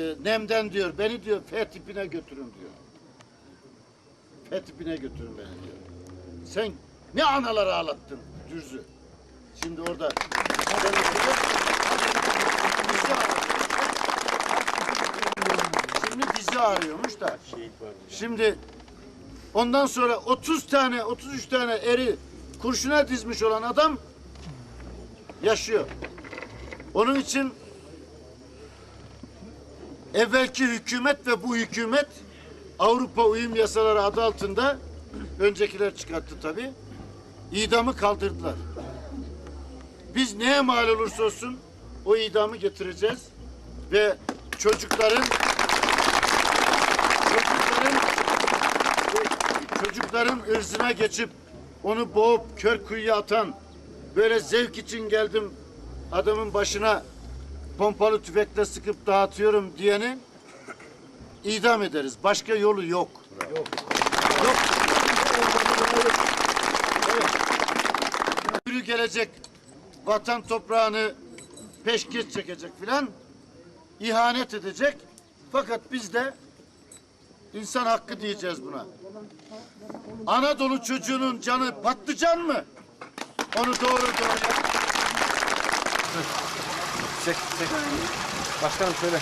E, Nemden diyor beni diyor F tipine götürün diyor. F tipine götürün beni diyor. Sen ne analar ağlattın dürzü. Şimdi orada. Şimdi bizi arıyormuş da. Şimdi ondan sonra 30 tane 33 tane eri kurşuna dizmiş olan adam yaşıyor. Onun için evvelki hükümet ve bu hükümet Avrupa uyum yasaları adı altında öncekiler çıkarttı tabi. idamı kaldırdılar. Biz neye mal olursa olsun o idamı getireceğiz ve çocukların çocukların çocukların ırzına geçip onu boğup kör kuyuya atan böyle zevk için geldim adamın başına pompalı tüfekle sıkıp dağıtıyorum diyeni idam ederiz. Başka yolu yok. Yok. Yok. Evet. Yürü gelecek vatan toprağını peşkeş çekecek filan ihanet edecek. Fakat biz de insan hakkı diyeceğiz buna. Anadolu çocuğunun canı patlıcan mı? Onu doğru doğru Çek, çek. Başkanım şöyle.